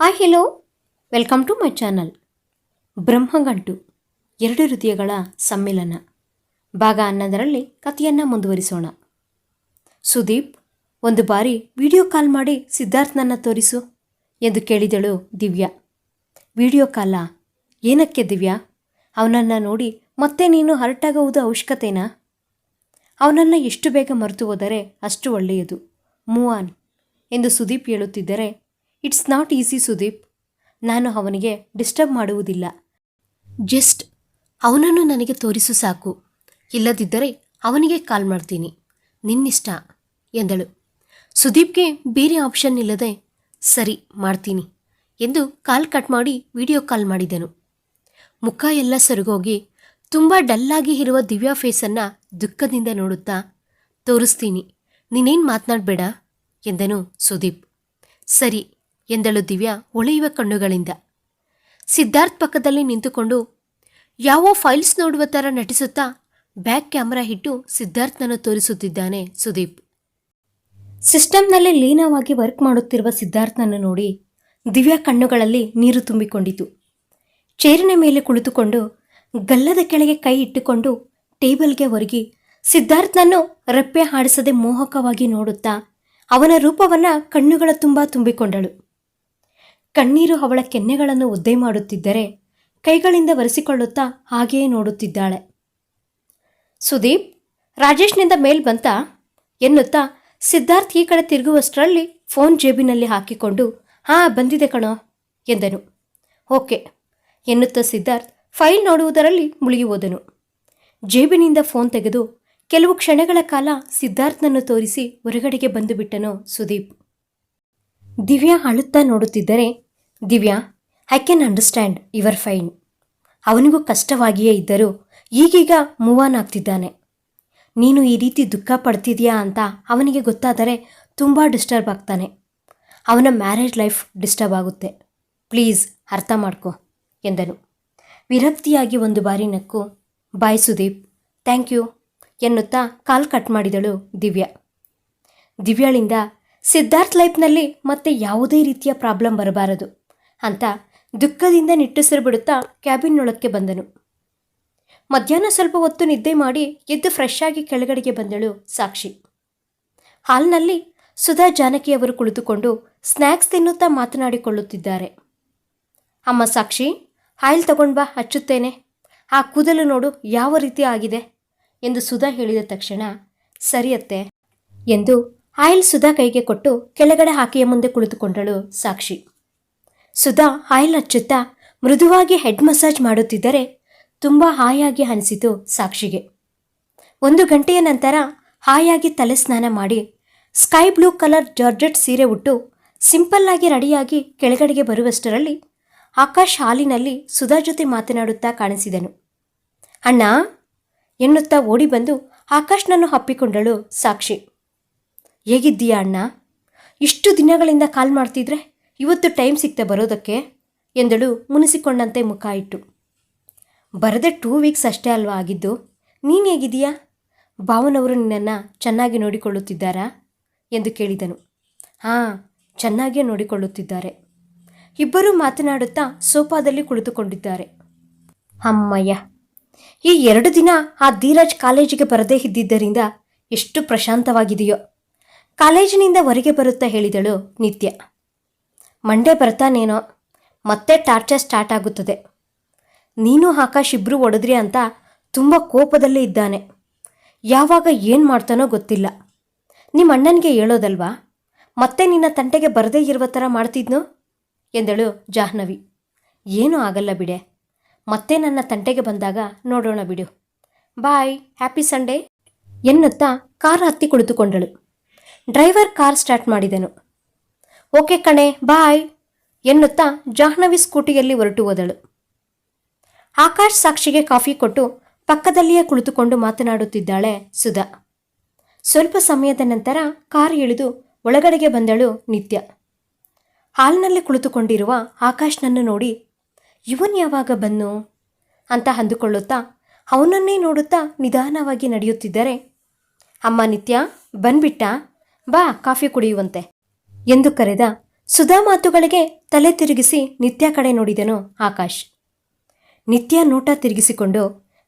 Hi hello welcome to my channel Brahmagantu, ಎರಡು ಹೃದಯಗಳ ಸಮ್ಮಿಲನ. ಭಾಗ ಅನ್ನೋದರಲ್ಲಿ ಕಥೆಯನ್ನು ಮುಂದುವರಿಸೋಣ. ಸುದೀಪ್, ಒಂದು ಬಾರಿ ವಿಡಿಯೋ ಕಾಲ್ ಮಾಡಿ ಸಿದ್ಧಾರ್ಥನನ್ನು ತೋರಿಸು ಎಂದು ಕೇಳಿದಳು ದಿವ್ಯಾ. ವಿಡಿಯೋ ಕಾಲ? ಏನಕ್ಕೆ ದಿವ್ಯಾ? ಅವನನ್ನು ನೋಡಿ ಮತ್ತೆ ನೀನು ಹರಟಾಗುವುದು ಅವಶ್ಯಕತೆನಾ? ಅವನನ್ನು ಎಷ್ಟು ಬೇಗ ಮರೆತು ಹೋದರೆ ಅಷ್ಟು ಒಳ್ಳೆಯದು. ಮೂವಾನ್ ಎಂದು ಸುದೀಪ್ ಹೇಳುತ್ತಿದ್ದರೆ ಇಟ್ಸ್ ನಾಟ್ ಈಸಿ ಸುದೀಪ್. ನಾನು ಅವನಿಗೆ ಡಿಸ್ಟರ್ಬ್ ಮಾಡುವುದಿಲ್ಲ. ಜಸ್ಟ್ ಅವನನ್ನು ನನಗೆ ತೋರಿಸು ಸಾಕು. ಇಲ್ಲದಿದ್ದರೆ ಅವನಿಗೆ ಕಾಲ್ ಮಾಡ್ತೀನಿ. ನಿನ್ನಿಷ್ಟ, ಎಂದಳು. ಸುದೀಪ್ಗೆ ಬೇರೆ ಆಪ್ಷನ್ ಇಲ್ಲದೆ, ಸರಿ, ಮಾಡ್ತೀನಿ, ಎಂದು ಕಾಲ್ ಕಟ್ ಮಾಡಿ ವಿಡಿಯೋ ಕಾಲ್ ಮಾಡಿದನು. ಮುಖ ಎಲ್ಲ ಸರುಗೋಗಿ, ತುಂಬ ಡಲ್ಲಾಗಿ ಇರುವ ದಿವ್ಯಾ ಫೇಸನ್ನು ದುಃಖದಿಂದ ನೋಡುತ್ತಾ, ತೋರಿಸ್ತೀನಿ, ನೀನೇನು ಮಾತನಾಡಬೇಡ, ಎಂದನು ಸುದೀಪ್. ಸರಿ ಎಂದಳು ದಿವ್ಯಾ ಒಳೆಯುವ ಕಣ್ಣುಗಳಿಂದ. ಸಿದ್ಧಾರ್ಥ್ ಪಕ್ಕದಲ್ಲಿ ನಿಂತುಕೊಂಡು, ಯಾವ ಫೈಲ್ಸ್ ನೋಡುವ ಥರ ನಟಿಸುತ್ತಾ ಬ್ಯಾಕ್ ಕ್ಯಾಮರಾ ಇಟ್ಟು ಸಿದ್ಧಾರ್ಥನನ್ನು ತೋರಿಸುತ್ತಿದ್ದಾನೆ ಸುದೀಪ್. ಸಿಸ್ಟಮ್ನಲ್ಲಿ ಲೀನವಾಗಿ ವರ್ಕ್ ಮಾಡುತ್ತಿರುವ ಸಿದ್ಧಾರ್ಥನನ್ನು ನೋಡಿ ದಿವ್ಯಾ ಕಣ್ಣುಗಳಲ್ಲಿ ನೀರು ತುಂಬಿಕೊಂಡಿತು. ಚೇರಿನ ಮೇಲೆ ಕುಳಿತುಕೊಂಡು ಗಲ್ಲದ ಕೆಳಗೆ ಕೈ ಇಟ್ಟುಕೊಂಡು ಟೇಬಲ್ಗೆ ಒರಗಿ ಸಿದ್ಧಾರ್ಥನನ್ನು ರೆಪ್ಪೆ ಹಾಡಿಸದೆ ಮೋಹಕವಾಗಿ ನೋಡುತ್ತಾ ಅವನ ರೂಪವನ್ನ ಕಣ್ಣುಗಳ ತುಂಬ ತುಂಬಿಕೊಂಡಳು. ಕಣ್ಣೀರು ಅವಳ ಕೆನ್ನೆಗಳನ್ನು ಒದ್ದೆ ಮಾಡುತ್ತಿದ್ದರೆ ಕೈಗಳಿಂದ ಒರೆಸಿಕೊಳ್ಳುತ್ತಾ ಹಾಗೆಯೇ ನೋಡುತ್ತಿದ್ದಾಳೆ. ಸುದೀಪ್, ರಾಜೇಶ್ನಿಂದ ಮೇಲ್ ಬಂತ? ಎನ್ನುತ್ತಾ ಸಿದ್ಧಾರ್ಥ್ ಈ ಕಡೆ ತಿರುಗುವಷ್ಟರಲ್ಲಿ ಫೋನ್ ಜೇಬಿನಲ್ಲಿ ಹಾಕಿಕೊಂಡು, ಹಾ, ಬಂದಿದೆ ಕಣೋ, ಎಂದನು. ಓಕೆ, ಎನ್ನುತ್ತಾ ಸಿದ್ಧಾರ್ಥ್ ಫೈಲ್ ನೋಡುವುದರಲ್ಲಿ ಮುಳುಗಿ ಹೋದನು. ಜೇಬಿನಿಂದ ಫೋನ್ ತೆಗೆದು ಕೆಲವು ಕ್ಷಣಗಳ ಕಾಲ ಸಿದ್ಧಾರ್ಥನನ್ನು ತೋರಿಸಿ ಹೊರಗಡೆಗೆ ಬಂದುಬಿಟ್ಟನು ಸುದೀಪ್. ದಿವ್ಯಾ ಅಳುತ್ತಾ ನೋಡುತ್ತಿದ್ದರೆ Divya I can understand your pain ಅವನಿಗೂ ಕಷ್ಟವಾಗಿಯೇ ಇದ್ದರೂ ಈಗೀಗ ಮೂವ್ ಆನ್ ಆಗ್ತಿದ್ದಾನೆ. ನೀನು ಈ ರೀತಿ ದುಃಖ ಪಡ್ತಿದ್ಯಾ ಅಂತ ಅವನಿಗೆ ಗೊತ್ತಾದರೆ ತುಂಬ ಡಿಸ್ಟರ್ಬ್ ಆಗ್ತಾನೆ. ಅವನ ಮ್ಯಾರೇಜ್ ಲೈಫ್ ಡಿಸ್ಟರ್ಬ್ ಆಗುತ್ತೆ. ಪ್ಲೀಸ್ ಅರ್ಥ ಮಾಡ್ಕೊ, ಎಂದನು. ವಿರಕ್ತಿಯಾಗಿ ಒಂದು ಬಾರಿ ನಕ್ಕು, ಬಾಯ್ ಸುದೀಪ್ ಥ್ಯಾಂಕ್ ಯು ಎನ್ನುತ್ತಾ ಕಾಲ್ ಕಟ್ ಮಾಡಿದಳು ದಿವ್ಯಾ. ದಿವ್ಯಾಳಿಂದ, ಸಿದ್ಧಾರ್ಥ್ ಲೈಫ್ನಲ್ಲಿ ಮತ್ತೆ ಯಾವುದೇ ರೀತಿಯ ಪ್ರಾಬ್ಲಮ್ ಬರಬಾರದು. ಅಂತ ದುಃಖದಿಂದ ನಿಟ್ಟುಸಿರು ಬಿಡುತ್ತಾ ಕ್ಯಾಬಿನ್ನೊಳಕ್ಕೆ ಬಂದನು. ಮಧ್ಯಾಹ್ನ ಸ್ವಲ್ಪ ಹೊತ್ತು ನಿದ್ದೆ ಮಾಡಿ ಎದ್ದು ಫ್ರೆಶ್ ಆಗಿ ಕೆಳಗಡೆಗೆ ಬಂದಳು ಸಾಕ್ಷಿ. ಹಾಲ್ನಲ್ಲಿ ಸುಧಾ ಜಾನಕಿಯವರು ಕುಳಿತುಕೊಂಡು ಸ್ನ್ಯಾಕ್ಸ್ ತಿನ್ನುತ್ತಾ ಮಾತನಾಡಿಕೊಳ್ಳುತ್ತಿದ್ದಾರೆ. ಅಮ್ಮ ಸಾಕ್ಷಿ ಆಯಿಲ್ ತಗೊಂಡು ಬಾ ಹಚ್ಚುತ್ತೇನೆ. ಆ ಕೂದಲು ನೋಡು, ಯಾವ ರೀತಿ ಆಗಿದೆ? ಎಂದು ಸುಧಾ ಹೇಳಿದ ತಕ್ಷಣ ಸರಿಯತ್ತೆ ಎಂದು ಆಯಿಲ್ ಸುಧಾ ಕೈಗೆ ಕೊಟ್ಟು ಕೆಳಗಡೆ ಹಾಕಿಯ ಮುಂದೆ ಕುಳಿತುಕೊಂಡಳು ಸಾಕ್ಷಿ. ಸುಧಾ ಆಯಿಲ್ ಹಚ್ಚುತ್ತಾ ಮೃದುವಾಗಿ ಹೆಡ್ ಮಸಾಜ್ ಮಾಡುತ್ತಿದ್ದರೆ ತುಂಬ ಹಾಯಾಗಿ ಅನಿಸಿತು ಸಾಕ್ಷಿಗೆ. ಒಂದು ಗಂಟೆಯ ನಂತರ ಹಾಯಾಗಿ ತಲೆ ಸ್ನಾನ ಮಾಡಿ ಸ್ಕೈ ಬ್ಲೂ ಕಲರ್ ಜಾರ್ಜೆಟ್ ಸೀರೆ ಉಟ್ಟು ಸಿಂಪಲ್ ಆಗಿ ರೆಡಿಯಾಗಿ ಕೆಳಗಡೆಗೆ ಬರುವಷ್ಟರಲ್ಲಿ ಆಕಾಶ್ ಹಾಲಿನಲ್ಲಿ ಸುಧಾ ಜೊತೆ ಮಾತನಾಡುತ್ತಾ ಕಾಣಿಸಿದನು. ಅಣ್ಣ, ಎನ್ನುತ್ತಾ ಓಡಿ ಬಂದು ಆಕಾಶ್ನನ್ನು ಹಪ್ಪಿಕೊಂಡಳು ಸಾಕ್ಷಿ. ಹೇಗಿದ್ದೀಯಾ ಅಣ್ಣ? ಇಷ್ಟು ದಿನಗಳಿಂದ ಕಾಲ್ ಮಾಡ್ತಿದ್ರೆ ಇವತ್ತು ಟೈಮ್ ಸಿಕ್ತೆ ಬರೋದಕ್ಕೆ ಎಂದಳು ಮುನಿಸಿಕೊಂಡಂತೆ ಮುಖ ಇಟ್ಟು. ಬರದೆ ಟೂ ವೀಕ್ಸ್ ಅಷ್ಟೇ ಅಲ್ವಾ ಆಗಿದ್ದು? ನೀನು ಹೇಗಿದೆಯಾ ಭಾವನವರು ನಿನ್ನನ್ನು ಚೆನ್ನಾಗಿ ನೋಡಿಕೊಳ್ಳುತ್ತಿದ್ದಾರಾ? ಎಂದು ಕೇಳಿದನು. ಹಾಂ ಚೆನ್ನಾಗಿಯೇ ನೋಡಿಕೊಳ್ಳುತ್ತಿದ್ದಾರೆ. ಇಬ್ಬರೂ ಮಾತನಾಡುತ್ತಾ ಸೋಫಾದಲ್ಲಿ ಕುಳಿತುಕೊಂಡಿದ್ದಾರೆ. ಅಮ್ಮಯ್ಯ, ಈ ಎರಡು ದಿನ ಆ ಧೀರಾಜ್ ಕಾಲೇಜಿಗೆ ಬರದೇ ಇದ್ದಿದ್ದರಿಂದ ಎಷ್ಟು ಪ್ರಶಾಂತವಾಗಿದೆಯೋ. ಕಾಲೇಜಿನಿಂದ ಹೊರಗೆ ಬರುತ್ತಾ ಹೇಳಿದಳು ನಿತ್ಯ. ಮಂಡೇ ಬರ್ತಾನೇನೋ ಮತ್ತೆ ಟಾರ್ಚರ್ ಸ್ಟಾರ್ಟ್ ಆಗುತ್ತದೆ. ನೀನು ಆಕಾಶ್ ಇಬ್ಬರು ಒಡೆದ್ರಿ ಅಂತ ತುಂಬ ಕೋಪದಲ್ಲೇ ಇದ್ದಾನೆ. ಯಾವಾಗ ಏನು ಮಾಡ್ತಾನೋ ಗೊತ್ತಿಲ್ಲ. ನಿಮ್ಮ ಅಣ್ಣನಿಗೆ ಹೇಳೋದಲ್ವಾ? ಮತ್ತೆ ನಿನ್ನ ತಂಟೆಗೆ ಬರದೇ ಇರುವ ಥರ ಮಾಡ್ತಿದ್ನು? ಎಂದಳು ಜಾಹ್ನವಿ. ಏನೂ ಆಗಲ್ಲ ಬಿಡೆ. ಮತ್ತೆ ನನ್ನ ತಂಟೆಗೆ ಬಂದಾಗ ನೋಡೋಣ ಬಿಡು. ಬಾಯ್, ಹ್ಯಾಪಿ ಸಂಡೇ ಎನ್ನುತ್ತಾ ಕಾರ್ ಹತ್ತಿ ಕುಳಿತುಕೊಂಡಳು. ಡ್ರೈವರ್ ಕಾರ್ ಸ್ಟಾರ್ಟ್ ಮಾಡಿದನು. ಓಕೆ ಕಣೆ, ಬಾಯ್ ಎನ್ನುತ್ತಾ ಜಾಹ್ನವಿ ಸ್ಕೂಟಿಯಲ್ಲಿ ಹೊರಟು ಹೋದಳು ಆಕಾಶ್ ಸಾಕ್ಷಿಗೆ ಕಾಫಿ ಕೊಟ್ಟು ಪಕ್ಕದಲ್ಲಿಯೇ ಕುಳಿತುಕೊಂಡು ಮಾತನಾಡುತ್ತಿದ್ದಾಳೆ ಸುಧಾ. ಸ್ವಲ್ಪ ಸಮಯದ ನಂತರ ಕಾರ್ ಇಳಿದು ಒಳಗಡೆಗೆ ಬಂದಳು ನಿತ್ಯ. ಹಾಲ್ನಲ್ಲಿ ಕುಳಿತುಕೊಂಡಿರುವ ಆಕಾಶ್ನನ್ನು ನೋಡಿ, ಇವನ್ ಯಾವಾಗ ಬನ್ನು? ಅಂತ ಅಂದುಕೊಳ್ಳುತ್ತಾ, ಅವನನ್ನೇ ನೋಡುತ್ತಾ ನಿಧಾನವಾಗಿ ನಡೆಯುತ್ತಿದ್ದರೆ, ಅಮ್ಮ ನಿತ್ಯ, ಬಂದ್ಬಿಟ್ಟ, ಬಾ, ಕಾಫಿ ಕುಡಿಯುವಂತೆ. ಎಂದು ಕರೆದ ಸುಧಾ ಮಾತುಗಳಿಗೆ ತಲೆ ತಿರುಗಿಸಿ ನಿತ್ಯ ಕಡೆ ನೋಡಿದನು ಆಕಾಶ್. ನಿತ್ಯ ನೋಟ ತಿರುಗಿಸಿಕೊಂಡು,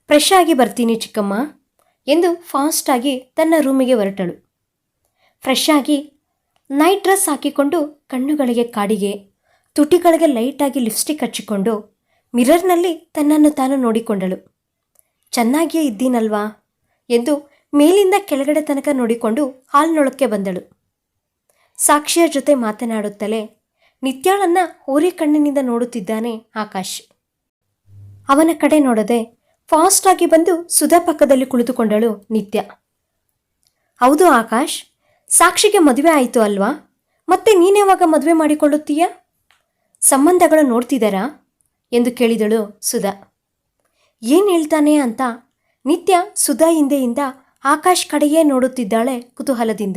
ಫ್ರೆಶ್ ಆಗಿ ಬರ್ತೀನಿ ಚಿಕ್ಕಮ್ಮ ಎಂದು ಫಾಸ್ಟಾಗಿ ತನ್ನ ರೂಮಿಗೆ ಹೊರಟಳು. ಫ್ರೆಶ್ ಆಗಿ ನೈಟ್ ಡ್ರೆಸ್ ಹಾಕಿಕೊಂಡು ಕಣ್ಣುಗಳಿಗೆ ಕಾಡಿಗೆ, ತುಟಿಗಳಿಗೆ ಲೈಟಾಗಿ ಲಿಪ್ಸ್ಟಿಕ್ ಹಚ್ಚಿಕೊಂಡು ಮಿರರ್ನಲ್ಲಿ ತನ್ನನ್ನು ತಾನು ನೋಡಿಕೊಂಡಳು. ಚೆನ್ನಾಗಿಯೇ ಇದ್ದೀನಲ್ವಾ ಎಂದು ಮೇಲಿಂದ ಕೆಳಗಡೆ ತನಕ ನೋಡಿಕೊಂಡು ಹಾಲ್ನೊಳಕ್ಕೆ ಬಂದಳು. ಸಾಕ್ಷಿಯ ಜೊತೆ ಮಾತನಾಡುತ್ತಲೇ ನಿತ್ಯಾಳನ್ನ ಹೋರಿ ಕಣ್ಣಿನಿಂದ ನೋಡುತ್ತಿದ್ದಾನೆ ಆಕಾಶ್. ಅವನ ಕಡೆ ನೋಡದೆ ಫಾಸ್ಟ್ ಆಗಿ ಬಂದು ಸುಧಾ ಪಕ್ಕದಲ್ಲಿ ಕುಳಿತುಕೊಂಡಳು ನಿತ್ಯ. ಹೌದು ಆಕಾಶ್, ಸಾಕ್ಷಿಗೆ ಮದುವೆ ಆಯಿತು ಅಲ್ವಾ? ಮತ್ತೆ ನೀನ್ಯಾವಾಗ ಮದುವೆ ಮಾಡಿಕೊಳ್ಳುತ್ತೀಯ? ಸಂಬಂಧಗಳು ನೋಡ್ತಿದ್ದಾರಾ ಎಂದು ಕೇಳಿದಳು ಸುಧಾ. ಏನು ಹೇಳ್ತಾನೆ ಅಂತ ನಿತ್ಯ ಸುಧಾ ಹಿಂದೆಯಿಂದ ಆಕಾಶ್ ಕಡೆಯೇ ನೋಡುತ್ತಿದ್ದಾಳೆ ಕುತೂಹಲದಿಂದ.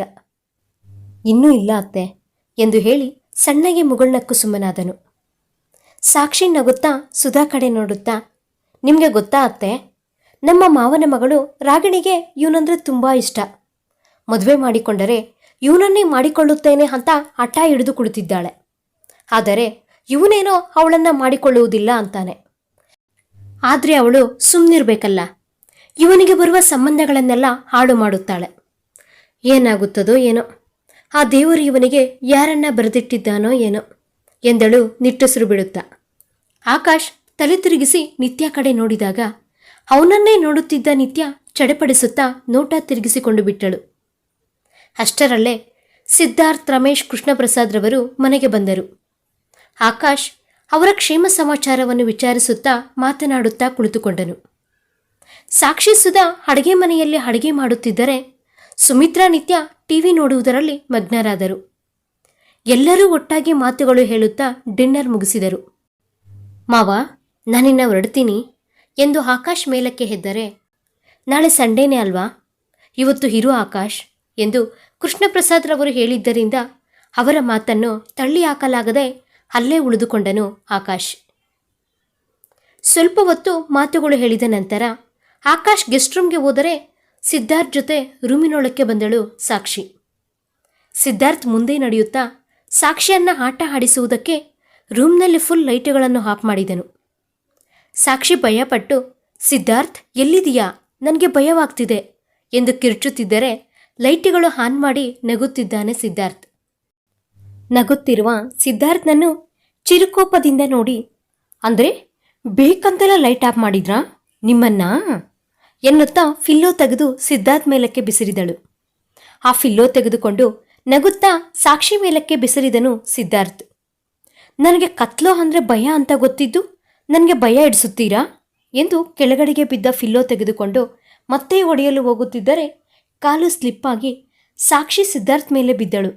ಇನ್ನೂ ಇಲ್ಲ ಅತ್ತೆ ಎಂದು ಹೇಳಿ ಸಣ್ಣಗೆ ಮುಗುಳ್ನಕ್ಕು ಸುಮ್ಮನಾದನು ಸಾಕ್ಷಿ ನಗುತ್ತಾ ಸುಧಾ ಕಡೆ ನೋಡುತ್ತಾ, ನಿಮಗೆ ಗೊತ್ತಾ ಅತ್ತೆ? ನಮ್ಮ ಮಾವನ ಮಗಳು ರಾಗಿಣಿಗೆ ಇವನಂದ್ರೆ ತುಂಬ ಇಷ್ಟ. ಮದುವೆ ಮಾಡಿಕೊಂಡರೆ ಇವನನ್ನೇ ಮಾಡಿಕೊಳ್ಳುತ್ತೇನೆ ಅಂತ ಹಠ ಹಿಡಿದು ಕುಳಿತಿದ್ದಾಳೆ. ಆದರೆ ಇವನೇನೋ ಅವಳನ್ನು ಮಾಡಿಕೊಳ್ಳುವುದಿಲ್ಲ ಅಂತಾನೆ. ಆದರೆ ಅವಳು ಸುಮ್ಮನಿರ್ಬೇಕಲ್ಲ ಇವನಿಗೆ ಬರುವ ಸಂಬಂಧಗಳನ್ನೆಲ್ಲ ಹಾಳು ಮಾಡುತ್ತಾಳೆ. ಏನಾಗುತ್ತದೋ ಏನೋ. ಆ ದೇವರು ಇವನಿಗೆ ಯಾರನ್ನ ಬರೆದಿಟ್ಟಿದ್ದಾನೋ ಏನೋ ಎಂದಳು ನಿಟ್ಟುಸಿರು ಬಿಡುತ್ತಾ ಆಕಾಶ್ ತಲೆ ತಿರುಗಿಸಿ ನಿತ್ಯ ಕಡೆ ನೋಡಿದಾಗ ಅವನನ್ನೇ ನೋಡುತ್ತಿದ್ದ ನಿತ್ಯ ಚಡಪಡಿಸುತ್ತಾ ನೋಟ ತಿರುಗಿಸಿಕೊಂಡು ಬಿಟ್ಟಳು. ಅಷ್ಟರಲ್ಲೇ ಸಿದ್ಧಾರ್ಥ್ ರಮೇಶ್ ಕೃಷ್ಣಪ್ರಸಾದ್ ರವರು ಮನೆಗೆ ಬಂದರು. ಆಕಾಶ್ ಅವರ ಕ್ಷೇಮ ಸಮಾಚಾರವನ್ನು ವಿಚಾರಿಸುತ್ತಾ ಮಾತನಾಡುತ್ತಾ ಕುಳಿತುಕೊಂಡನು. ಸಾಕ್ಷಿ ಸುಧಾ ಅಡುಗೆ ಮನೆಯಲ್ಲಿ ಅಡುಗೆ ಮಾಡುತ್ತಿದ್ದರೆ ಸುಮಿತ್ರಾ ನಿತ್ಯ ಟಿವಿ ನೋಡುವುದರಲ್ಲಿ ಮಗ್ನರಾದರು. ಎಲ್ಲರೂ ಒಟ್ಟಾಗಿ ಮಾತುಗಳು ಹೇಳುತ್ತಾ ಡಿನ್ನರ್ ಮುಗಿಸಿದರು. ಮಾವ, ನಾನಿನ್ನ ಹೊರಡ್ತೀನಿ. ಎಂದು ಆಕಾಶ್ ಮೇಲಕ್ಕೆ ಹೆದ್ದರೆ, ನಾಳೆ ಸಂಡೇನೇ ಅಲ್ವಾ? ಇವತ್ತು ಹಿರು ಆಕಾಶ್ ಎಂದು ಕೃಷ್ಣಪ್ರಸಾದ್ರವರು ಹೇಳಿದ್ದರಿಂದ ಅವರ ಮಾತನ್ನು ತಳ್ಳಿ ಹಾಕಲಾಗದೆ ಅಲ್ಲೇ ಉಳಿದುಕೊಂಡನು ಆಕಾಶ್. ಸ್ವಲ್ಪ ಹೊತ್ತು ಮಾತುಗಳು ಹೇಳಿದ ನಂತರ ಆಕಾಶ್ ಗೆಸ್ಟ್ ರೂಮ್ಗೆ ಹೋದರೆ ಸಿದ್ಧಾರ್ಥ್ ಜೊತೆ ರೂಮಿನೊಳಕ್ಕೆ ಬಂದಳು ಸಾಕ್ಷಿ. ಸಿದ್ಧಾರ್ಥ್ ಮುಂದೆ ನಡೆಯುತ್ತಾ ಸಾಕ್ಷಿಯನ್ನ ಆಟ ಆಡಿಸುವುದಕ್ಕೆ ರೂಮ್ನಲ್ಲಿ ಫುಲ್ ಲೈಟುಗಳನ್ನು ಆಫ್ ಮಾಡಿದನು. ಸಾಕ್ಷಿ ಭಯಪಟ್ಟು, ಸಿದ್ಧಾರ್ಥ್ ಎಲ್ಲಿದೆಯಾ ನನಗೆ ಭಯವಾಗ್ತಿದೆ ಎಂದು ಕಿರ್ಚುತ್ತಿದ್ದರೆ ಲೈಟುಗಳು ಆನ್ ಮಾಡಿ ನಗುತ್ತಿದ್ದಾನೆ ಸಿದ್ಧಾರ್ಥ್. ನಗುತ್ತಿರುವ ಸಿದ್ಧಾರ್ಥ್ನನ್ನು ಚಿರುಕೋಪದಿಂದ ನೋಡಿ, ಅಂದರೆ ಬೇಕಂತೆಲ್ಲ ಲೈಟ್ ಆಫ್ ಮಾಡಿದ್ರಾ? ನಿಮ್ಮನ್ನ? ಎನ್ನುತ್ತಾ ಫಿಲ್ಲೋ ತೆಗೆದು ಸಿದ್ಧಾರ್ಥ್ ಮೇಲಕ್ಕೆ ಬಿಸಿರಿದಳು. ಆ ಫಿಲ್ಲೋ ತೆಗೆದುಕೊಂಡು ನಗುತ್ತಾ ಸಾಕ್ಷಿ ಮೇಲಕ್ಕೆ ಬಿಸಿರಿದನು ಸಿದ್ಧಾರ್ಥ್. ನನಗೆ ಕತ್ಲೋ ಅಂದರೆ ಭಯ ಅಂತ ಗೊತ್ತಿದ್ದು ನನಗೆ ಭಯ ಇಡಿಸುತ್ತೀರಾ ಎಂದು ಕೆಳಗಡೆಗೆ ಬಿದ್ದ ಫಿಲ್ಲೋ ತೆಗೆದುಕೊಂಡು ಮತ್ತೆ ಒಡೆಯಲು ಹೋಗುತ್ತಿದ್ದರೆ ಕಾಲು ಸ್ಲಿಪ್ಪಾಗಿ ಸಾಕ್ಷಿ ಸಿದ್ಧಾರ್ಥ್ ಮೇಲೆ ಬಿದ್ದಳು.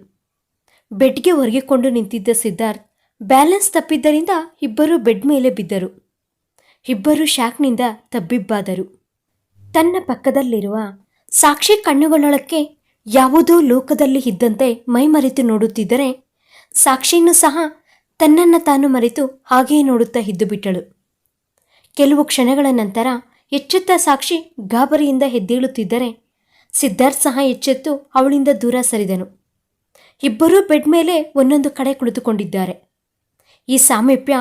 ಬೆಡ್ಗೆ ಹೊರಗಿಕೊಂಡು ನಿಂತಿದ್ದ ಸಿದ್ಧಾರ್ಥ್ ಬ್ಯಾಲೆನ್ಸ್ ತಪ್ಪಿದ್ದರಿಂದ ಇಬ್ಬರೂ ಬೆಡ್ ಮೇಲೆ ಬಿದ್ದರು. ಇಬ್ಬರು ಶಾಕ್ನಿಂದ ತಬ್ಬಿಬ್ಬಾದರು. ತನ್ನ ಪಕ್ಕದಲ್ಲಿರುವ ಸಾಕ್ಷಿ ಕಣ್ಣುಗಳೊಳಕ್ಕೆ ಯಾವುದೋ ಲೋಕದಲ್ಲಿ ಇದ್ದಂತೆ ಮೈಮರೆತು ನೋಡುತ್ತಿದ್ದರೆ ಸಾಕ್ಷಿಯನ್ನು ಸಹ ತನ್ನನ್ನು ತಾನು ಮರೆತು ಹಾಗೆಯೇ ನೋಡುತ್ತಾ ಇದ್ದು ಬಿಟ್ಟಳು. ಕೆಲವು ಕ್ಷಣಗಳ ನಂತರ ಎಚ್ಚೆತ್ತ ಸಾಕ್ಷಿ ಗಾಬರಿಯಿಂದ ಎದ್ದೇಳುತ್ತಿದ್ದರೆ ಸಿದ್ಧಾರ್ಥ್ ಸಹ ಎಚ್ಚೆತ್ತು ಅವಳಿಂದ ದೂರ ಸರಿದನು. ಇಬ್ಬರೂ ಬೆಡ್ ಮೇಲೆ ಒಂದೊಂದು ಕಡೆ ಕುಳಿತುಕೊಂಡಿದ್ದಾರೆ. ಈ ಸಾಮೀಪ್ಯ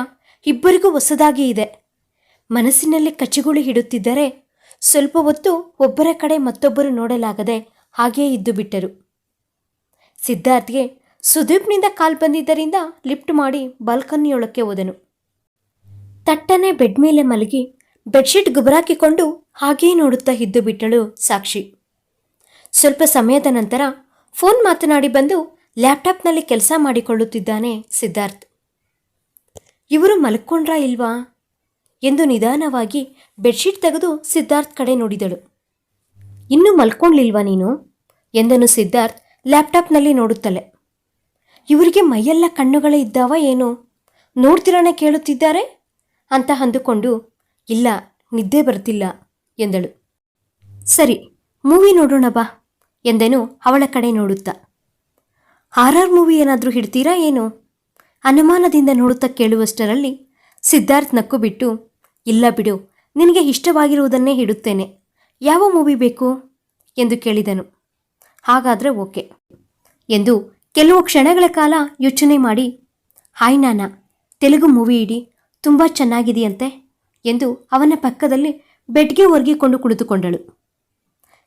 ಇಬ್ಬರಿಗೂ ಹೊಸದಾಗಿ ಇದೆ. ಮನಸ್ಸಿನಲ್ಲಿ ಕಚಿಗುಳಿ ಹಿಡುತ್ತಿದ್ದರೆ ಸ್ವಲ್ಪ ಹೊತ್ತು ಒಬ್ಬರ ಕಡೆ ಮತ್ತೊಬ್ಬರು ನೋಡಲಾಗದೆ ಹಾಗೇ ಇದ್ದು ಬಿಟ್ಟರು. ಸಿದ್ಧಾರ್ಥ್ಗೆ ಸುದೀಪ್ನಿಂದ ಕಾಲ್ ಬಂದಿದ್ದರಿಂದ ಲಿಫ್ಟ್ ಮಾಡಿ ಬಾಲ್ಕನಿಯೊಳಕ್ಕೆ ಹೋದನು. ತಟ್ಟನೆ ಬೆಡ್ ಮೇಲೆ ಮಲಗಿ ಬೆಡ್ಶೀಟ್ ಗುಬರಾಕಿಕೊಂಡು ಹಾಗೆಯೇ ನೋಡುತ್ತಾ ಇದ್ದು ಬಿಟ್ಟಳು ಸಾಕ್ಷಿ. ಸ್ವಲ್ಪ ಸಮಯದ ನಂತರ ಫೋನ್ ಮಾತನಾಡಿ ಬಂದು ಲ್ಯಾಪ್ಟಾಪ್ನಲ್ಲಿ ಕೆಲಸ ಮಾಡಿಕೊಳ್ಳುತ್ತಿದ್ದಾನೆ ಸಿದ್ಧಾರ್ಥ್. ಇವರು ಮಲ್ಕೊಂಡ್ರಾ ಇಲ್ವಾ? ಎಂದು ನಿಧಾನವಾಗಿ ಬೆಡ್ಶೀಟ್ ತೆಗೆದು ಸಿದ್ಧಾರ್ಥ್ ಕಡೆ ನೋಡಿದಳು. ಇನ್ನೂ ಮಲ್ಕೊಂಡ್ಲಿಲ್ವಾ ನೀನು? ಎಂದನು ಸಿದ್ಧಾರ್ಥ್ ಲ್ಯಾಪ್ಟಾಪ್ನಲ್ಲಿ ನೋಡುತ್ತಲೇ. ಇವರಿಗೆ ಮೈಯೆಲ್ಲ ಕಣ್ಣುಗಳೇ ಇದ್ದಾವ ಏನು? ನೋಡ್ತಿರೋಣ ಕೇಳುತ್ತಿದ್ದಾರೆ? ಅಂತ ಅಂದುಕೊಂಡು, ಇಲ್ಲ, ನಿದ್ದೆ ಬರ್ತಿಲ್ಲ, ಎಂದಳು. ಸರಿ, ಮೂವಿ ನೋಡೋಣ ಬಾ, ಎಂದೆನು ಅವಳ ಕಡೆ ನೋಡುತ್ತಾ. ಆರ್ ಮೂವಿ ಏನಾದರೂ ಹಿಡ್ತೀರಾ ಏನು? ಅನುಮಾನದಿಂದ ನೋಡುತ್ತಾ ಕೇಳುವಷ್ಟರಲ್ಲಿ ಸಿದ್ಧಾರ್ಥ್ ನಕ್ಕು ಬಿಟ್ಟು ಇಲ್ಲ ಬಿಡು, ನಿನಗೆ ಇಷ್ಟವಾಗಿರುವುದನ್ನೇ ಇಡುತ್ತೇನೆ ಯಾವ ಮೂವಿ ಬೇಕು? ಎಂದು ಕೇಳಿದನು. ಹಾಗಾದರೆ ಓಕೆ. ಎಂದು ಕೆಲವು ಕ್ಷಣಗಳ ಕಾಲ ಯೋಚನೆ ಮಾಡಿ, ಹಾಯ್ ನಾನಾ, ತೆಲುಗು ಮೂವಿ ಇಡಿ, ತುಂಬ ಚೆನ್ನಾಗಿದೆಯಂತೆ, ಎಂದು ಅವನ ಪಕ್ಕದಲ್ಲಿ ಬೆಡ್ಗೆ ಒರಗಿಕೊಂಡು ಕುಳಿತುಕೊಂಡಳು.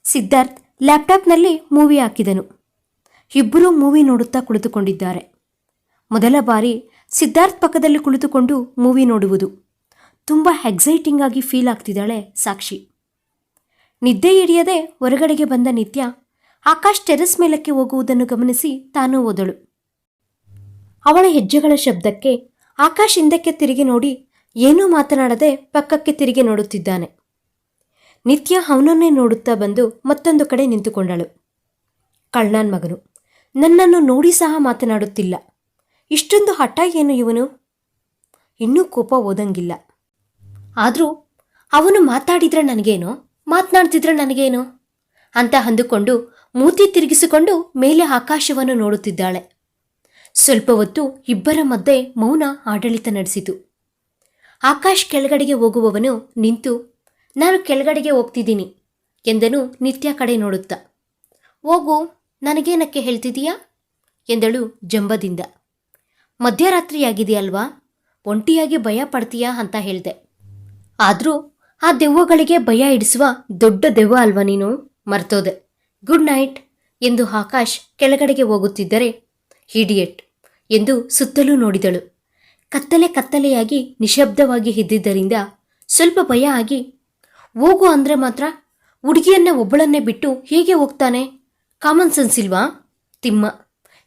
ಸಿದ್ಧಾರ್ಥ್ ಲ್ಯಾಪ್ಟಾಪ್ನಲ್ಲಿ ಮೂವಿ ಹಾಕಿದನು. ಇಬ್ಬರೂ ಮೂವಿ ನೋಡುತ್ತಾ ಕುಳಿತುಕೊಂಡಿದ್ದಾರೆ. ಮೊದಲ ಬಾರಿ ಸಿದ್ಧಾರ್ಥ್ ಪಕ್ಕದಲ್ಲಿ ಕುಳಿತುಕೊಂಡು ಮೂವಿ ನೋಡುವುದು. ತುಂಬ ಎಕ್ಸೈಟಿಂಗ್ ಆಗಿ ಫೀಲ್ ಆಗ್ತಿದ್ದಾಳೆ ಸಾಕ್ಷಿ. ನಿದ್ದೆ ಹಿಡಿಯದೆ ಹೊರಗಡೆಗೆ ಬಂದ ನಿತ್ಯ ಆಕಾಶ್ ಟೆರೆಸ್ ಮೇಲಕ್ಕೆ ಹೋಗುವುದನ್ನು ಗಮನಿಸಿ ತಾನೂ ಓದಳು. ಅವಳ ಹೆಜ್ಜೆಗಳ ಶಬ್ದಕ್ಕೆ ಆಕಾಶ್ ಹಿಂದಕ್ಕೆ ತಿರುಗಿ ನೋಡಿ ಏನೂ ಮಾತನಾಡದೆ ಪಕ್ಕಕ್ಕೆ ತಿರುಗಿ ನೋಡುತ್ತಿದ್ದಾನೆ. ನಿತ್ಯ ಅವನನ್ನೇ ನೋಡುತ್ತಾ ಬಂದು ಮತ್ತೊಂದು ಕಡೆ ನಿಂತುಕೊಂಡಳು. ಕಳ್ಳನ್ ಮಗನು, ನನ್ನನ್ನು ನೋಡಿ ಸಹ ಮಾತನಾಡುತ್ತಿಲ್ಲ. ಇಷ್ಟೊಂದು ಹಠ ಏನು ಇವನು? ಇನ್ನೂ ಕೋಪ ಓದಂಗಿಲ್ಲ. ಆದರೂ ಅವನು ಮಾತಾಡಿದ್ರೆ ನನಗೇನು? ಮಾತನಾಡ್ತಿದ್ರೆ ನನಗೇನು? ಅಂತ ಅಂದುಕೊಂಡು ಮೂತಿ ತಿರುಗಿಸಿಕೊಂಡು ಮೇಲೆ ಆಕಾಶವನ್ನು ನೋಡುತ್ತಿದ್ದಾಳೆ. ಸ್ವಲ್ಪ ಹೊತ್ತು ಇಬ್ಬರ ಮಧ್ಯೆ ಮೌನ ಆಡಳಿತ ನಡೆಸಿತು. ಆಕಾಶ್ ಕೆಳಗಡೆಗೆ ಹೋಗುವವನು ನಿಂತು, ನಾನು ಕೆಳಗಡೆಗೆ ಹೋಗ್ತಿದ್ದೀನಿ ಎಂದನು ನಿತ್ಯ ಕಡೆ ನೋಡುತ್ತಾ. ಹೋಗು, ನನಗೇನಕ್ಕೆ ಹೇಳ್ತಿದೀಯಾ? ಎಂದಳು ಜಂಬದಿಂದ. ಮಧ್ಯರಾತ್ರಿಯಾಗಿದೆಯಲ್ವಾ? ಒಂಟಿಯಾಗಿ ಭಯ ಪಡ್ತೀಯಾ? ಅಂತ ಹೇಳಿದೆ. ಆದರೂ ಆ ದೆವ್ವಗಳಿಗೆ ಭಯ ಇಡಿಸುವ ದೊಡ್ಡ ದೆವ್ವ ಅಲ್ವಾ ನೀನು? ಮರ್ತೋದೆ. ಗುಡ್ ನೈಟ್ ಎಂದು ಆಕಾಶ್ ಕೆಳಗಡೆಗೆ ಹೋಗುತ್ತಿದ್ದರೆ ಹಿಡಿಯಟ್ ಎಂದು ಸುತ್ತಲೂ ನೋಡಿದಳು. ಕತ್ತಲೆ ಕತ್ತಲೆಯಾಗಿ ನಿಶಬ್ದವಾಗಿ ಇದ್ದಿದ್ದರಿಂದ ಸ್ವಲ್ಪ ಭಯ ಆಗಿ, ಹೋಗು ಅಂದರೆ ಮಾತ್ರ ಹುಡುಗಿಯನ್ನ ಒಬ್ಬಳನ್ನೇ ಬಿಟ್ಟು ಹೇಗೆ ಹೋಗ್ತಾನೆ? ಕಾಮನ್ ಸೆನ್ಸ್ ಇಲ್ವಾ? ತಿಮ್ಮ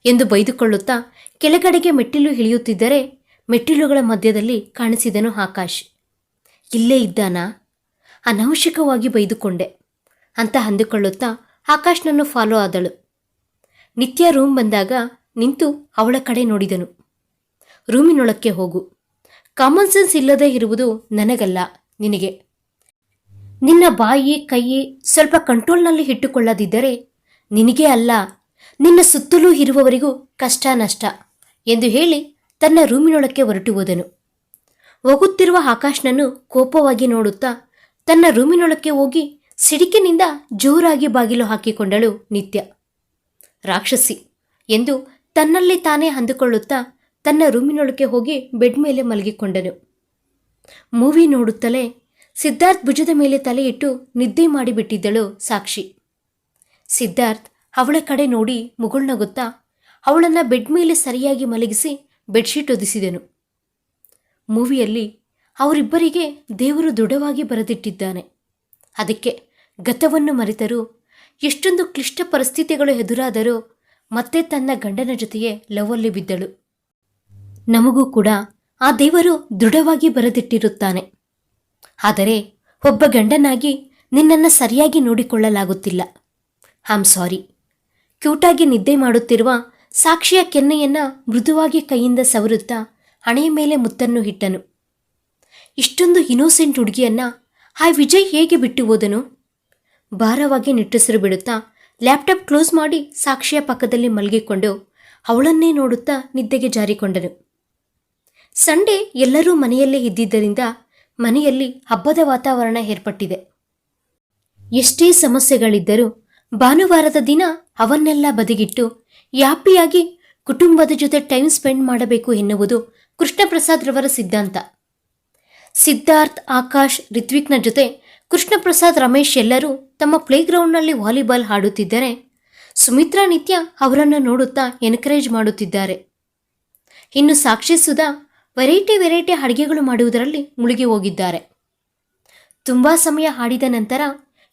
ಎಂದು ಬೈದುಕೊಳ್ಳುತ್ತಾ ಕೆಳಗಡೆಗೆ ಮೆಟ್ಟಿಲು ಇಳಿಯುತ್ತಿದ್ದರೆ ಮೆಟ್ಟಿಲುಗಳ ಮಧ್ಯದಲ್ಲಿ ಕಾಣಿಸಿದನು ಆಕಾಶ್. ಇಲ್ಲೇ ಇದ್ದಾನಾ? ಅನವಶ್ಯಕವಾಗಿ ಬೈದುಕೊಂಡೆ. ಅಂತ ಅಂದುಕೊಳ್ಳುತ್ತಾ ಆಕಾಶ್ನನ್ನು ಫಾಲೋ ಆದಳು. ನಿತ್ಯ ರೂಮ್ ಬಂದಾಗ ನಿಂತು ಅವಳ ಕಡೆ ನೋಡಿದನು. ರೂಮಿನೊಳಕ್ಕೆ ಹೋಗು. ಕಾಮನ್ ಸೆನ್ಸ್ ಇಲ್ಲದೆ ಇರುವುದು ನನಗಲ್ಲ, ನಿನಗೆ. ನಿನ್ನ ಬಾಯಿ ಕೈ ಸ್ವಲ್ಪ ಕಂಟ್ರೋಲ್ನಲ್ಲಿ ಇಟ್ಟುಕೊಳ್ಳದಿದ್ದರೆ ನಿನಗೆ ಅಲ್ಲ, ನಿನ್ನ ಸುತ್ತಲೂ ಇರುವವರಿಗೂ ಕಷ್ಟ ನಷ್ಟ ಎಂದು ಹೇಳಿ ತನ್ನ ರೂಮಿನೊಳಕ್ಕೆ ಹೊರಟು ಹೋದನು. ಹೋಗುತ್ತಿರುವ ಆಕಾಶ್ನನ್ನು ಕೋಪವಾಗಿ ನೋಡುತ್ತಾ ತನ್ನ ರೂಮಿನೊಳಕ್ಕೆ ಹೋಗಿ ಸಿಡಿಕಿನಿಂದ ಜೋರಾಗಿ ಬಾಗಿಲು ಹಾಕಿಕೊಂಡಳು ನಿತ್ಯ. ರಾಕ್ಷಸಿ ಎಂದು ತನ್ನಲ್ಲಿ ತಾನೇ ಅಂದುಕೊಳ್ಳುತ್ತಾ ತನ್ನ ರೂಮಿನೊಳಕ್ಕೆ ಹೋಗಿ ಬೆಡ್ ಮೇಲೆ ಮಲಗಿಕೊಂಡನು. ಮೂವಿ ನೋಡುತ್ತಲೇ ಸಿದ್ಧಾರ್ಥ್ ಭುಜದ ಮೇಲೆ ತಲೆ ಇಟ್ಟು ನಿದ್ದೆ ಮಾಡಿಬಿಟ್ಟಿದ್ದಳು ಸಾಕ್ಷಿ. ಸಿದ್ಧಾರ್ಥ್ ಅವಳ ಕಡೆ ನೋಡಿ ಮುಗುಳ್ನಗುತ್ತಾ ಅವಳನ್ನು ಬೆಡ್ ಮೇಲೆ ಸರಿಯಾಗಿ ಮಲಗಿಸಿ ಬೆಡ್ಶೀಟ್ ಒದಿಸಿದನು. ಮೂವಿಯಲ್ಲಿ ಅವರಿಬ್ಬರಿಗೆ ದೇವರು ದೃಢವಾಗಿ ಬರೆದಿಟ್ಟಿದ್ದಾನೆ. ಅದಕ್ಕೆ ಗತವನ್ನು ಮರೆತರೂ, ಎಷ್ಟೊಂದು ಕ್ಲಿಷ್ಟ ಪರಿಸ್ಥಿತಿಗಳು ಎದುರಾದರೂ ಮತ್ತೆ ತನ್ನ ಗಂಡನ ಜೊತೆಯೇ ಲವಲ್ಲಿ ಬಿದ್ದಳು. ನಮಗೂ ಕೂಡ ಆ ದೇವರು ದೃಢವಾಗಿ ಬರೆದಿಟ್ಟಿರುತ್ತಾನೆ. ಆದರೆ ಒಬ್ಬ ಗಂಡನಾಗಿ ನಿನ್ನನ್ನು ಸರಿಯಾಗಿ ನೋಡಿಕೊಳ್ಳಲಾಗುತ್ತಿಲ್ಲ. ಆಮ್ ಸಾರಿ ಕ್ಯೂಟಾಗಿ ನಿದ್ದೆ ಮಾಡುತ್ತಿರುವ ಸಾಕ್ಷಿಯ ಕೆನ್ನೆಯನ್ನ ಮೃದುವಾಗಿ ಕೈಯಿಂದ ಸವರುತ್ತಾ ಹಣೆಯ ಮೇಲೆ ಮುತ್ತನ್ನು ಇಟ್ಟನು. ಇಷ್ಟೊಂದು ಇನೋಸೆಂಟ್ ಹುಡುಗಿಯನ್ನ ಆ ವಿಜಯ್ ಹೇಗೆ ಬಿಟ್ಟು ಹೋದನು? ಭಾರವಾಗಿ ನಿಟ್ಟುಸಿರು ಬಿಡುತ್ತಾ ಲ್ಯಾಪ್ಟಾಪ್ ಕ್ಲೋಸ್ ಮಾಡಿ ಸಾಕ್ಷಿಯ ಪಕ್ಕದಲ್ಲಿ ಮಲಗಿಕೊಂಡು ಅವಳನ್ನೇ ನೋಡುತ್ತಾ ನಿದ್ದೆಗೆ ಜಾರಿಕೊಂಡನು. ಸಂಡೇ ಎಲ್ಲರೂ ಮನೆಯಲ್ಲೇ ಇದ್ದಿದ್ದರಿಂದ ಮನೆಯಲ್ಲಿ ಹಬ್ಬದ ವಾತಾವರಣ ಏರ್ಪಟ್ಟಿದೆ. ಎಷ್ಟೇ ಸಮಸ್ಯೆಗಳಿದ್ದರೂ ಭಾನುವಾರದ ದಿನ ಅವನ್ನೆಲ್ಲ ಬದಿಗಿಟ್ಟು, ಯಾಪಿಯಾಗಿ ಕುಟುಂಬದ ಜೊತೆ ಟೈಮ್ ಸ್ಪೆಂಡ್ ಮಾಡಬೇಕು ಎನ್ನುವುದು ಕೃಷ್ಣಪ್ರಸಾದ್ ರವರ ಸಿದ್ಧಾಂತ. ಸಿದ್ಧಾರ್ಥ್, ಆಕಾಶ್, ರಿತ್ವಿಕ್ನ ಜೊತೆ ಕೃಷ್ಣ ಪ್ರಸಾದ್ ರಮೇಶ್ ಎಲ್ಲರೂ ತಮ್ಮ ಪ್ಲೇಗ್ರೌಂಡ್ನಲ್ಲಿ ವಾಲಿಬಾಲ್ ಆಡುತ್ತಿದ್ದರೆ ಸುಮಿತ್ರಾ ನಿತ್ಯ ಅವರನ್ನು ನೋಡುತ್ತಾ ಎನ್ಕರೇಜ್ ಮಾಡುತ್ತಿದ್ದಾರೆ. ಇನ್ನು ಸಾಕ್ಷಿ ಸುಧಾ ವೆರೈಟಿ ವೆರೈಟಿ ಅಡುಗೆಗಳು ಮಾಡುವುದರಲ್ಲಿ ಮುಳುಗಿ ಹೋಗಿದ್ದಾರೆ. ತುಂಬ ಸಮಯ ಆಡಿದ ನಂತರ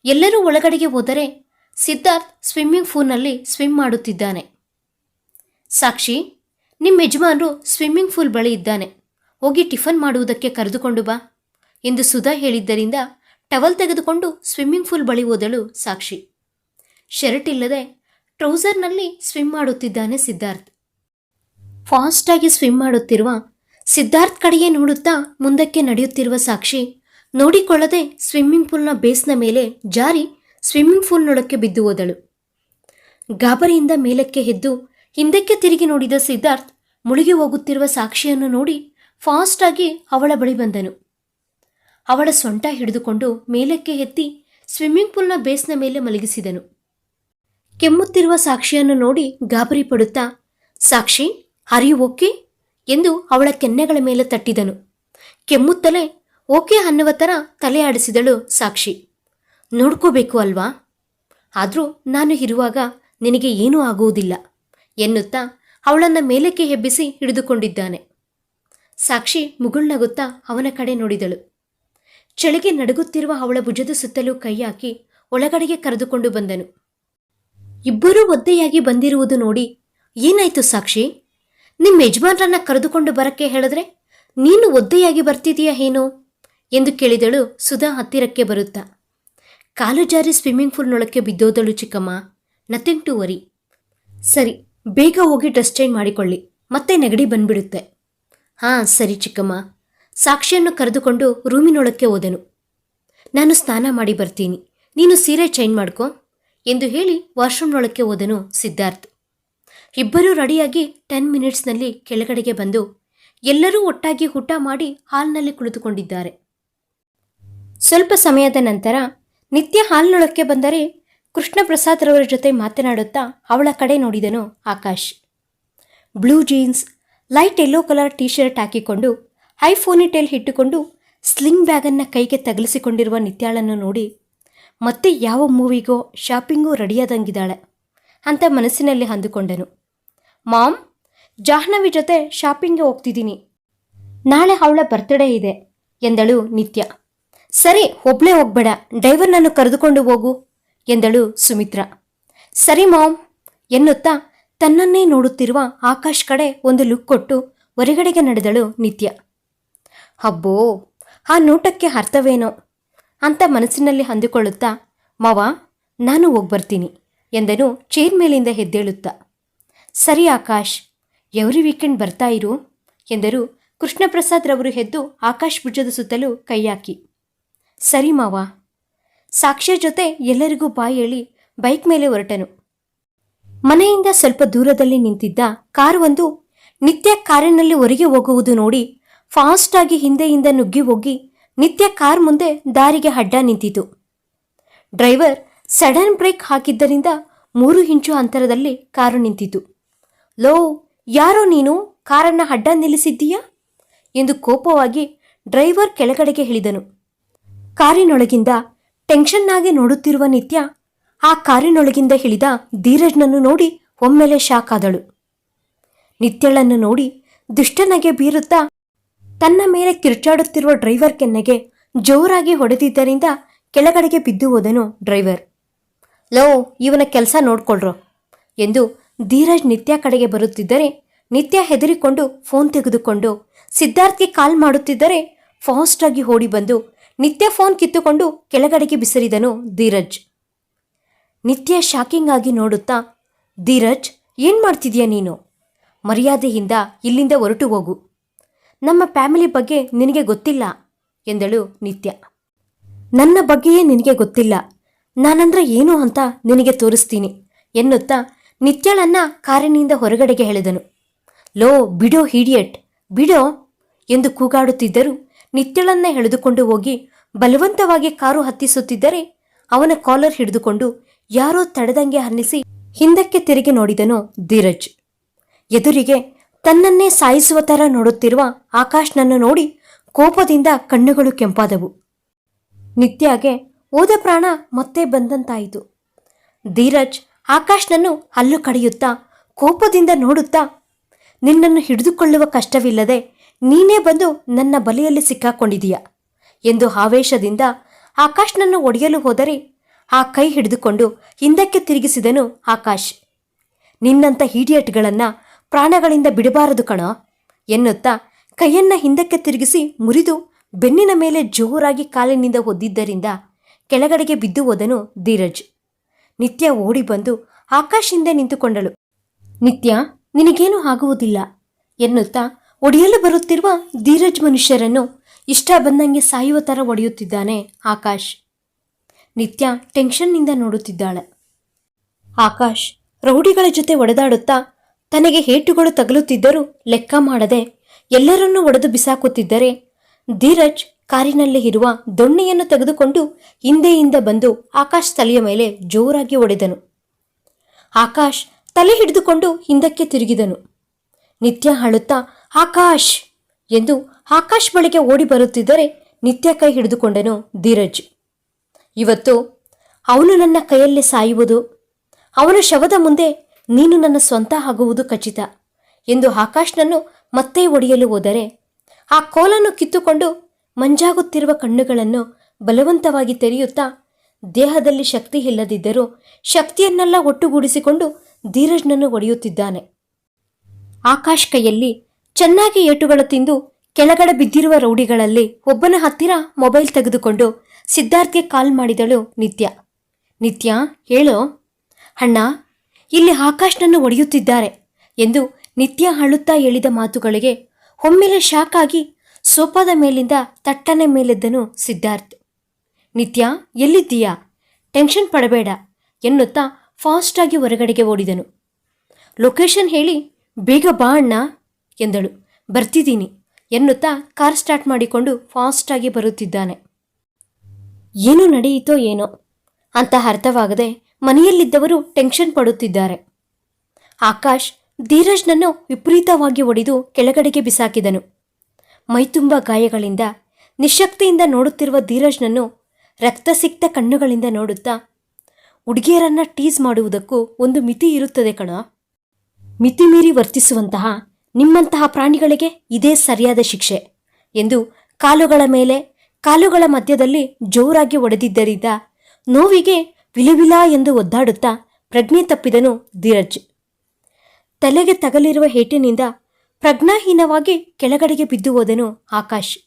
ಎಲ್ಲರೂ ಒಳಗಡೆಗೆ ಹೋದರೆ ಸಿದ್ಧಾರ್ಥ್ ಸ್ವಿಮ್ಮಿಂಗ್ ಪೂಲ್ನಲ್ಲಿ ಸ್ವಿಮ್ ಮಾಡುತ್ತಿದ್ದಾನೆ. ಸಾಕ್ಷಿ ನಿಮ್ಮ ಯಜಮಾನರು ಸ್ವಿಮ್ಮಿಂಗ್ ಫೂಲ್ ಬಳಿ ಇದ್ದಾನೆ. ಹೋಗಿ ಟಿಫನ್ ಮಾಡುವುದಕ್ಕೆ ಕರೆದುಕೊಂಡು ಬಾ. ಎಂದು ಸುಧಾ ಹೇಳಿದ್ದರಿಂದ ಟವಲ್ ತೆಗೆದುಕೊಂಡು ಸ್ವಿಮ್ಮಿಂಗ್ ಫೂಲ್ ಬಳಿ ಹೋದಳು ಸಾಕ್ಷಿ. ಶರ್ಟ್ ಇಲ್ಲದೆ ಟ್ರೌಸರ್ನಲ್ಲಿ ಸ್ವಿಮ್ ಮಾಡುತ್ತಿದ್ದಾನೆ ಸಿದ್ಧಾರ್ಥ್. ಫಾಸ್ಟಾಗಿ ಸ್ವಿಮ್ ಮಾಡುತ್ತಿರುವ ಸಿದ್ಧಾರ್ಥ್ ಕಡೆಯೇ ನೋಡುತ್ತಾ ಮುಂದಕ್ಕೆ ನಡೆಯುತ್ತಿರುವ ಸಾಕ್ಷಿ ನೋಡಿಕೊಳ್ಳದೆ ಸ್ವಿಮ್ಮಿಂಗ್ ಪೂಲ್ನ ಬೇಸ್ನ ಮೇಲೆ ಜಾರಿ ಸ್ವಿಮ್ಮಿಂಗ್ ಪೂಲ್ನೊಳಕ್ಕೆ ಬಿದ್ದು ಹೋದಳು. ಗಾಬರಿಯಿಂದ ಮೇಲಕ್ಕೆ ಎದ್ದು ಹಿಂದಕ್ಕೆ ತಿರುಗಿ ನೋಡಿದ ಸಿದ್ಧಾರ್ಥ್ ಮುಳುಗಿ ಹೋಗುತ್ತಿರುವ ಸಾಕ್ಷಿಯನ್ನು ನೋಡಿ ಫಾಸ್ಟಾಗಿ ಅವಳ ಬಳಿ ಬಂದನು. ಅವಳ ಸೊಂಟ ಹಿಡಿದುಕೊಂಡು ಮೇಲಕ್ಕೆ ಎತ್ತಿ ಸ್ವಿಮ್ಮಿಂಗ್ ಪೂಲ್ನ ಬೇಸ್ನ ಮೇಲೆ ಮಲಗಿಸಿದನು. ಕೆಮ್ಮುತ್ತಿರುವ ಸಾಕ್ಷಿಯನ್ನು ನೋಡಿ ಗಾಬರಿ ಪಡುತ್ತಾ, ಸಾಕ್ಷಿ ಹರಿ ಓಕೆ? ಎಂದು ಅವಳ ಕೆನ್ನೆಗಳ ಮೇಲೆ ತಟ್ಟಿದನು. ಕೆಮ್ಮುತ್ತಲೇ, ಓಕೆ ಅನ್ನುವ ಥರ ತಲೆ ಆಡಿಸಿದಳು ಸಾಕ್ಷಿ. ನೋಡ್ಕೋಬೇಕು ಅಲ್ವಾ? ಆದರೂ ನಾನು ಇರುವಾಗ ನಿನಗೆ ಏನೂ ಆಗುವುದಿಲ್ಲ. ಎನ್ನುತ್ತಾ ಅವಳನ್ನ ಮೇಲಕ್ಕೆ ಹೆಬ್ಬಿಸಿ ಹಿಡಿದುಕೊಂಡಿದ್ದಾನೆ. ಸಾಕ್ಷಿ ಮುಗುಳ್ನಗುತ್ತಾ ಅವನ ಕಡೆ ನೋಡಿದಳು. ಚಳಿಗೆ ನಡುಗುತ್ತಿರುವ ಅವಳ ಭುಜದ ಸುತ್ತಲೂ ಕೈ ಹಾಕಿ ಒಳಗಡೆಗೆ ಕರೆದುಕೊಂಡು ಬಂದನು. ಇಬ್ಬರೂ ಒದ್ದೆಯಾಗಿ ಬಂದಿರುವುದು ನೋಡಿ ಏನಾಯ್ತು ಸಾಕ್ಷಿ? ನಿಮ್ಮ ಯಜಮಾನ್ರನ್ನ ಕರೆದುಕೊಂಡು ಬರಕ್ಕೆ ಹೇಳಿದ್ರೆ ನೀನು ಒದ್ದೆಯಾಗಿ ಬರ್ತಿದೀಯಾ ಏನು ಎಂದು ಕೇಳಿದಳು ಸುಧಾ ಹತ್ತಿರಕ್ಕೆ ಬರುತ್ತಾ. ಕಾಲು ಜಾರಿ ಸ್ವಿಮ್ಮಿಂಗ್ ಪೂಲ್ನೊಳಕ್ಕೆ ಬಿದ್ದೋದಳು ಚಿಕ್ಕಮ್ಮ. ನಥಿಂಗ್ ಟು ವರಿ ಸರಿ ಬೇಗ ಹೋಗಿ ಡ್ರೆಸ್ ಚೇಂಜ್ ಮಾಡಿಕೊಳ್ಳಿ, ಮತ್ತೆ ನೆಗಡಿ ಬಂದ್ಬಿಡುತ್ತೆ. ಹಾಂ, ಸರಿ ಚಿಕ್ಕಮ್ಮ. ಸಾಕ್ಷಿಯನ್ನು ಕರೆದುಕೊಂಡು ರೂಮಿನೊಳಕ್ಕೆ ಹೋದನು. ನಾನು ಸ್ನಾನ ಮಾಡಿ ಬರ್ತೀನಿ. ನೀನು ಸೀರೆ ಚೇಂಜ್ ಮಾಡ್ಕೊ ಎಂದು ಹೇಳಿ ವಾಶ್ರೂಮ್ನೊಳಕ್ಕೆ ಹೋದನು ಸಿದ್ಧಾರ್ಥ್. ಇಬ್ಬರೂ ರೆಡಿಯಾಗಿ ಟೆನ್ ಮಿನಿಟ್ಸ್ನಲ್ಲಿ ಕೆಳಗಡೆಗೆ ಬಂದು ಎಲ್ಲರೂ ಒಟ್ಟಾಗಿ ಊಟ ಮಾಡಿ ಹಾಲ್ನಲ್ಲಿ ಕುಳಿತುಕೊಂಡಿದ್ದಾರೆ. ಸ್ವಲ್ಪ ಸಮಯದ ನಂತರ ನಿತ್ಯ ಹಾಲ್ನೊಳಕ್ಕೆ ಬಂದರೆ ಕೃಷ್ಣ ಪ್ರಸಾದ್ರವರ ಜೊತೆ ಮಾತನಾಡುತ್ತಾ ಅವಳ ಕಡೆ ನೋಡಿದನು Akash. Blue jeans, light yellow colour T shirt ಹಾಕಿಕೊಂಡು ಫೋನಿಟೇಲ್ ಇಟ್ಟುಕೊಂಡು, ಸ್ಲಿಂಗ್ ಬ್ಯಾಗನ್ನು ಕೈಗೆ ತಗಲಿಸಿಕೊಂಡಿರುವ ನಿತ್ಯಾಳನ್ನು ನೋಡಿ, ಮತ್ತೆ ಯಾವ ಮೂವಿಗೋ, ಶಾಪಿಂಗೂ ರೆಡಿಯಾದಂಗಿದ್ದಾಳೆ ಅಂತ ಮನಸ್ಸಿನಲ್ಲಿ ಅಂದುಕೊಂಡನು. ಮಾಮ್, ಜಾಹ್ನವಿ ಜೊತೆ ಶಾಪಿಂಗ್ಗೆ ಹೋಗ್ತಿದ್ದೀನಿ. ನಾಳೆ ಅವಳ ಬರ್ತ್ಡೇ ಇದೆ, ಎಂದಳು ನಿತ್ಯ. ಸರಿ, ಒಬ್ಳೇ ಹೋಗ್ಬೇಡ. ಡ್ರೈವರ್ನನ್ನು ಕರೆದುಕೊಂಡು ಹೋಗು. ಎಂದಳು ಸುಮಿತ್ರ. ಸರಿ ಮಾಮ್ ಎನ್ನುತ್ತಾ ತನ್ನನ್ನೇ ನೋಡುತ್ತಿರುವ ಆಕಾಶ್ ಕಡೆ ಒಂದು ಲುಕ್ ಕೊಟ್ಟು ಹೊರಗಡೆಗೆ ನಡೆದಳು ನಿತ್ಯ. ಅಬ್ಬೋ, ಆ ನೋಟಕ್ಕೆ ಅರ್ಥವೇನೋ? ಅಂತ ಮನಸ್ಸಿನಲ್ಲಿ ಅಂದುಕೊಳ್ಳುತ್ತಾ, ಮಾವ, ನಾನು ಹೋಗ್ಬರ್ತೀನಿ ಎಂದನು ಚೇರ್ ಮೇಲಿಂದ ಹೆದ್ದೇಳುತ್ತಾ ಸರಿ ಆಕಾಶ್ ಎವ್ರಿ ವೀಕೆಂಡ್ ಬರ್ತಾ ಇರು ಎಂದರು ಕೃಷ್ಣಪ್ರಸಾದ್ ರವರು ಎದ್ದು ಆಕಾಶ್ ಭುಜದ ಸುತ್ತಲೂ ಕೈ ಹಾಕಿ. ಸರಿ ಮಾವ. ಸಾಕ್ಷ್ಯ ಜೊತೆ ಎಲ್ಲರಿಗೂ ಬಾಯಿ ಹೇಳಿ ಬೈಕ್ ಮೇಲೆ ಹೊರಟನು. ಮನೆಯಿಂದ ಸ್ವಲ್ಪ ದೂರದಲ್ಲಿ ನಿಂತಿದ್ದ ಕಾರು ಒಂದು ನಿತ್ಯ ಕಾರಿನಲ್ಲಿ ಹೊರಗೆ ಹೋಗುವುದು ನೋಡಿ ಫಾಸ್ಟ್ ಆಗಿ ಹಿಂದೆಯಿಂದ ನುಗ್ಗಿ ಹೋಗಿ ನಿತ್ಯ ಕಾರ್ ಮುಂದೆ ದಾರಿಗೆ ಅಡ್ಡ ನಿಂತಿತು ಡ್ರೈವರ್ ಸಡನ್ ಬ್ರೇಕ್ ಹಾಕಿದ್ದರಿಂದ ಮೂರು ಇಂಚು ಅಂತರದಲ್ಲಿ ಕಾರು ನಿಂತಿತು ಲೋ, ಯಾರೋ ನೀನು? ಕಾರನ್ನ ಅಡ್ಡ ನಿಲ್ಲಿಸಿದ್ದೀಯಾ? ಎಂದು ಕೋಪವಾಗಿ ಡ್ರೈವರ್ ಕೆಳಗಡೆಗೆ ಇಳಿದನು. ಕಾರಿನೊಳಗಿಂದ ಟೆನ್ಷನ್ನಾಗಿ ನೋಡುತ್ತಿರುವ ನಿತ್ಯ ಆ ಕಾರಿನೊಳಗಿಂದ ಹಿಳಿದ ಧೀರಜ್ನನ್ನು ನೋಡಿ ಒಮ್ಮೆಲೆ ಶಾಕ್ ಆದಳು. ನಿತ್ಯಳನ್ನು ನೋಡಿ ದುಷ್ಟನಗೆ ಬೀರುತ್ತಾ ತನ್ನ ಮೇಲೆ ಕಿರ್ಚಾಡುತ್ತಿರುವ ಡ್ರೈವರ್ ಕೆನ್ನೆಗೆ ಜೋರಾಗಿ ಹೊಡೆದಿದ್ದರಿಂದ ಕೆಳಗಡೆಗೆ ಬಿದ್ದು ಹೋದನು ಡ್ರೈವರ್. ಲೋ, ಇವನ ಕೆಲಸ ನೋಡ್ಕೊಳ್ರು ಎಂದು ಧೀರಜ್ ನಿತ್ಯ ಕಡೆಗೆ ಬರುತ್ತಿದ್ದರೆ ನಿತ್ಯ ಹೆದರಿಕೊಂಡು ಫೋನ್ ತೆಗೆದುಕೊಂಡು ಸಿದ್ಧಾರ್ಥ್ಗೆ ಕಾಲ್ ಮಾಡುತ್ತಿದ್ದರೆ ಫಾಸ್ಟಾಗಿ ಓಡಿ ಬಂದು ನಿತ್ಯ ಫೋನ್ ಕಿತ್ತುಕೊಂಡು ಕೆಳಗಡೆಗೆ ಬಿಸಿರಿದನು ಧೀರಜ್. ನಿತ್ಯ ಶಾಕಿಂಗ್ ಆಗಿ ನೋಡುತ್ತಾ, ಧೀರಜ್, ಏನ್ ಮಾಡ್ತಿದ್ಯಾ ನೀನು? ಮರ್ಯಾದೆಯಿಂದ ಇಲ್ಲಿಂದ ಹೊರಟು ಹೋಗು. ನಮ್ಮ ಫ್ಯಾಮಿಲಿ ಬಗ್ಗೆ ನಿನಗೆ ಗೊತ್ತಿಲ್ಲ, ಎಂದಳು ನಿತ್ಯ. ನನ್ನ ಬಗ್ಗೆಯೇ ನಿನಗೆ ಗೊತ್ತಿಲ್ಲ. ನಾನಂದ್ರೆ ಏನು ಅಂತ ನಿನಗೆ ತೋರಿಸ್ತೀನಿ, ಎನ್ನುತ್ತಾ ನಿತ್ಯಳನ್ನ ಕಾರಿನಿಂದ ಹೊರಗಡೆಗೆ ಹೇಳಿದನು ಲೋ, ಬಿಡೋ ಹೀಡಿಯಟ್ ಬಿಡೋ, ಎಂದು ಕೂಗಾಡುತ್ತಿದ್ದರೂ ನಿತ್ಯಳನ್ನ ಎಳೆದುಕೊಂಡು ಹೋಗಿ ಬಲವಂತವಾಗಿ ಕಾರು ಹತ್ತಿಸುತ್ತಿದ್ದರೆ ಅವನ ಕಾಲರ್ ಹಿಡಿದುಕೊಂಡು ಯಾರೋ ತಡೆದಂಗೆ ಹನ್ನಿಸಿ ಹಿಂದಕ್ಕೆ ತಿರುಗಿ ನೋಡಿದನು ಧೀರಜ್. ಎದುರಿಗೆ ತನ್ನನ್ನೇ ಸಾಯಿಸುವ ತರ ನೋಡುತ್ತಿರುವ ಆಕಾಶ್ನನ್ನು ನೋಡಿ ಕೋಪದಿಂದ ಕಣ್ಣುಗಳು ಕೆಂಪಾದವು. ನಿತ್ಯಾಗೆ ಓದ ಪ್ರಾಣ ಮತ್ತೆ ಬಂದಂತಾಯಿತು. ಧೀರಜ್ ಆಕಾಶ್ನನ್ನು ಅಲ್ಲು ಕಡಿಯುತ್ತಾ ಕೋಪದಿಂದ ನೋಡುತ್ತಾ ನಿನ್ನನ್ನು ಹಿಡಿದುಕೊಳ್ಳುವ ಕಷ್ಟವಿಲ್ಲದೆ ನೀನೇ ಬಂದು ನನ್ನ ಬಲೆಯಲ್ಲಿ ಸಿಕ್ಕಾಕೊಂಡಿದೀಯ? ಎಂದು ಆವೇಶದಿಂದ ಆಕಾಶ್ನನ್ನು ಒಡೆಯಲು ಹೋದರೆ ಆ ಕೈ ಹಿಡಿದುಕೊಂಡು ಹಿಂದಕ್ಕೆ ತಿರುಗಿಸಿದನು ಆಕಾಶ್. ನಿನ್ನಂಥ ಹೀಡಿಯಟ್ಗಳನ್ನ ಪ್ರಾಣಗಳಿಂದ ಬಿಡಬಾರದು ಕಣ, ಎನ್ನುತ್ತಾ ಕೈಯನ್ನ ಹಿಂದಕ್ಕೆ ತಿರುಗಿಸಿ ಮುರಿದು ಬೆನ್ನಿನ ಮೇಲೆ ಜೋರಾಗಿ ಕಾಲಿನಿಂದ ಒದ್ದಿದ್ದರಿಂದ ಕೆಳಗಡೆಗೆ ಬಿದ್ದು ಹೋದನು ಧೀರಜ್. ನಿತ್ಯ ಓಡಿ ಬಂದು ಆಕಾಶ್ ಹಿಂದೆ ನಿಂತುಕೊಂಡಳು. ನಿತ್ಯ, ನಿನಗೇನೂ ಆಗುವುದಿಲ್ಲ, ಎನ್ನುತ್ತಾ ಒಡೆಯಲು ಬರುತ್ತಿರುವ ಧೀರಜ್ ಮನುಷ್ಯರನ್ನು ಇಷ್ಟ ಬಂದಂಗೆ ಸಾಯುವ ಥರ ಒಡೆಯುತ್ತಿದ್ದಾನೆ ಆಕಾಶ್. ನಿತ್ಯ ಟೆನ್ಷನ್ನಿಂದ ನೋಡುತ್ತಿದ್ದಾಳೆ. ಆಕಾಶ್ ರೌಡಿಗಳ ಜೊತೆ ಒಡೆದಾಡುತ್ತಾ ತನಗೆ ಹೇಟುಗಳು ತಗಲುತ್ತಿದ್ದರೂ ಲೆಕ್ಕ ಮಾಡದೆ ಎಲ್ಲರನ್ನೂ ಒಡೆದು ಬಿಸಾಕುತ್ತಿದ್ದರೆ ಧೀರಜ್ ಕಾರಿನಲ್ಲಿ ಇರುವ ದೊಣ್ಣೆಯನ್ನು ತೆಗೆದುಕೊಂಡು ಹಿಂದೆಯಿಂದ ಬಂದು ಆಕಾಶ್ ತಲೆಯ ಮೇಲೆ ಜೋರಾಗಿ ಒಡೆದನು. ಆಕಾಶ್ ತಲೆ ಹಿಡಿದುಕೊಂಡು ಹಿಂದಕ್ಕೆ ತಿರುಗಿದನು. ನಿತ್ಯ ಅಳುತ್ತಾ ಆಕಾಶ್ ಎಂದು ಆಕಾಶ್ ಬಳಿಗೆ ಓಡಿ ಬರುತ್ತಿದ್ದರೆ ನಿತ್ಯ ಕೈ ಹಿಡಿದುಕೊಂಡನು ಧೀರಜ್. ಇವತ್ತು ಅವನು ನನ್ನ ಕೈಯಲ್ಲಿ ಸಾಯುವುದು, ಅವನ ಶವದ ಮುಂದೆ ನೀನು ನನ್ನ ಸ್ವಂತ ಆಗುವುದು ಖಚಿತ ಎಂದು ಆಕಾಶ್ನನ್ನು ಮತ್ತೆ ಒಡೆಯಲು ಹೋದರೆ ಆ ಕೋಲನ್ನು ಕಿತ್ತುಕೊಂಡು ಮಂಜಾಗುತ್ತಿರುವ ಕಣ್ಣುಗಳನ್ನು ಬಲವಂತವಾಗಿ ತೆರೆಯುತ್ತಾ ದೇಹದಲ್ಲಿ ಶಕ್ತಿ ಇಲ್ಲದಿದ್ದರೂ ಶಕ್ತಿಯನ್ನೆಲ್ಲ ಒಟ್ಟುಗೂಡಿಸಿಕೊಂಡು ಧೀರಜ್ನನ್ನು ಒಡೆಯುತ್ತಿದ್ದಾನೆ. ಆಕಾಶ್ ಕೈಯಲ್ಲಿ ಚೆನ್ನಾಗಿ ಏಟುಗಳು ತಿಂದು ಕೆಳಗಡೆ ಬಿದ್ದಿರುವ ರೌಡಿಗಳಲ್ಲಿ ಒಬ್ಬನ ಹತ್ತಿರ ಮೊಬೈಲ್ ತೆಗೆದುಕೊಂಡು ಸಿದ್ಧಾರ್ಥ್ಗೆ ಕಾಲ್ ಮಾಡಿದಳು ನಿತ್ಯ. ನಿತ್ಯ, ಹೇಳೋ. ಅಣ್ಣ, ಇಲ್ಲಿ ಆಕಾಶ್ನನ್ನು ಒಡೆಯುತ್ತಿದ್ದಾರೆ ಎಂದು ನಿತ್ಯ ಅಳುತ್ತಾ ಹೇಳಿದ ಮಾತುಗಳಿಗೆ ಒಮ್ಮೆಲೆ ಶಾಕ್ ಆಗಿ ಸೋಪಾದ ಮೇಲಿಂದ ತಟ್ಟನೆ ಮೇಲೆದ್ದನು ಸಿದ್ಧಾರ್ಥ್. ನಿತ್ಯ, ಎಲ್ಲಿದ್ದೀಯಾ? ಟೆನ್ಷನ್ ಪಡಬೇಡ ಎನ್ನುತ್ತಾ ಫಾಸ್ಟಾಗಿ ಹೊರಗಡೆಗೆ ಓಡಿದನು. ಲೊಕೇಶನ್ ಹೇಳಿ, ಬೇಗ ಬಾ ಅಣ್ಣ. ಎಂದಳು. ಬರ್ತಿದ್ದೀನಿ ಎನ್ನುತ್ತಾ ಕಾರ್ ಸ್ಟಾರ್ಟ್ ಮಾಡಿಕೊಂಡು ಫಾಸ್ಟಾಗಿ ಬರುತ್ತಿದ್ದಾನೆ. ಏನು ನಡೆಯಿತೋ ಏನೋ. ಅಂತ ಅರ್ಥವಾಗದೆ ಮನೆಯಲ್ಲಿದ್ದವರು ಟೆನ್ಷನ್ ಪಡುತ್ತಿದ್ದಾರೆ. ಆಕಾಶ್ ಧೀರಜ್ನನ್ನು ವಿಪರೀತವಾಗಿ ಒಡೆದು ಕೆಳಗಡೆಗೆ ಬಿಸಾಕಿದನು. ಮೈತುಂಬ ಗಾಯಗಳಿಂದ, ನಿಶಕ್ತಿಯಿಂದ ನೋಡುತ್ತಿರುವ ಧೀರಜ್ನನ್ನು ರಕ್ತಸಿಕ್ತ ಕಣ್ಣುಗಳಿಂದ ನೋಡುತ್ತಾ, ಹುಡುಗಿಯರನ್ನ ಟೀಸ್ ಮಾಡುವುದಕ್ಕೂ ಒಂದು ಮಿತಿ ಇರುತ್ತದೆ ಕಣ. ಮಿತಿ ಮೀರಿ ವರ್ತಿಸುವಂತಹ ನಿಮ್ಮಂತಹ ಪ್ರಾಣಿಗಳಿಗೆ ಇದೇ ಸರಿಯಾದ ಶಿಕ್ಷೆ ಎಂದು ಕಾಲುಗಳ ಮೇಲೆ, ಕಾಲುಗಳ ಮಧ್ಯದಲ್ಲಿ ಜೋರಾಗಿ ಒಡೆದಿದ್ದರಿಂದ ನೋವಿಗೆ ವಿಲವಿಲ ಎಂದು ಒದ್ದಾಡುತ್ತಾ ಪ್ರಜ್ಞೆ ತಪ್ಪಿದನು ಧೀರಜ್. ತಲೆಗೆ ತಗಲಿರುವ ಹೇಟಿನಿಂದ ಪ್ರಜ್ಞಾಹೀನವಾಗಿ ಕೆಳಗಡೆಗೆ ಬಿದ್ದು ಹೋದನು ಆಕಾಶ್.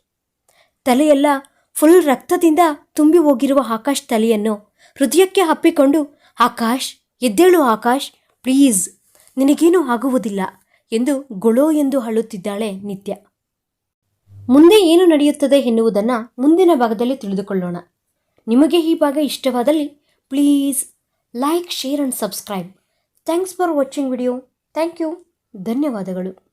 ತಲೆಯೆಲ್ಲ ಫುಲ್ ರಕ್ತದಿಂದ ತುಂಬಿ ಹೋಗಿರುವ ಆಕಾಶ್ ತಲೆಯನ್ನು ಹೃದಯಕ್ಕೆ ಹಪ್ಪಿಕೊಂಡು ಆಕಾಶ್, ಎದ್ದೇಳು ಆಕಾಶ್, ಪ್ಲೀಸ್, ನಿನಗೇನೂ ಆಗುವುದಿಲ್ಲ. ಎಂದು ಗೊಳೋ ಎಂದು ಅಳುತ್ತಿದ್ದಾಳೆ ನಿತ್ಯ. ಮುಂದೆ ಏನು ನಡೆಯುತ್ತದೆ ಎನ್ನುವುದನ್ನು ಮುಂದಿನ ಭಾಗದಲ್ಲಿ ತಿಳಿದುಕೊಳ್ಳೋಣ. ನಿಮಗೆ ಈ ಭಾಗ ಇಷ್ಟವಾದಲ್ಲಿ please like, share and subscribe. Thanks for watching video. Thank you. ಧನ್ಯವಾದಗಳು.